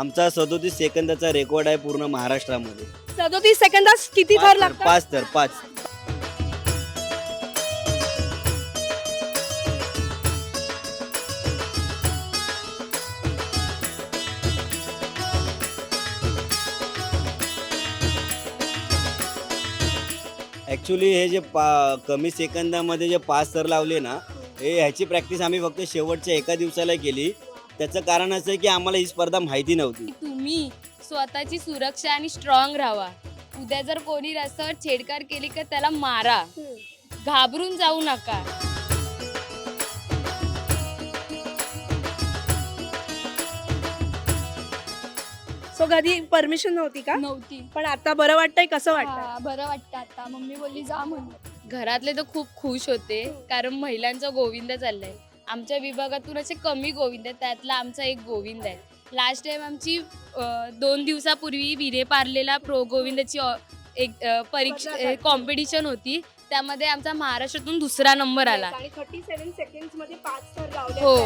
आमचा सदोतीस सेकंदाचा रेकॉर्ड आहे पूर्ण महाराष्ट्रामध्ये. सदोतीस सेकंदात किती थर पाच तर लागतात पाच तर पाच. ॲक्च्युली हे जे पा कमी सेकंदामध्ये जे पाच थर लावले ना हे ह्याची प्रॅक्टिस आम्ही फक्त शेवटच्या एका दिवसाला केली. त्याचं कारण असं आहे की आम्हाला ही स्पर्धा माहिती नव्हती. तुम्ही स्वतःची सुरक्षा आणि स्ट्रॉंग राहावा उद्या जर कोणी रस्त्यावर छेडछाड केली का त्याला मारा. घाबरून जाऊ नका. सो कधी परमिशन नव्हती का? नव्हती. पण आता बरं वाटतंय कसं वाटतं हा, बरं वाटतं आता. मम्मी बोलली जा म्हणून. घरातले तर खूप खुश होते कारण महिलांचा गोविंद चाललाय. आमच्या विभागातून असे कमी गोविंद आहेत. त्यातला आमचा एक गोविंद आहे. लास्ट टाइम आमची अं, दोन दिवसापूर्वी विरे पार्लेला प्रो गोविंदाची एक अं, परीक्षा कॉम्पिटिशन होती. त्यामध्ये आमचा महाराष्ट्रातून दुसरा नंबर आला. आणि थर्टी सेव्हन सेकंडमध्ये पाच लावले हो.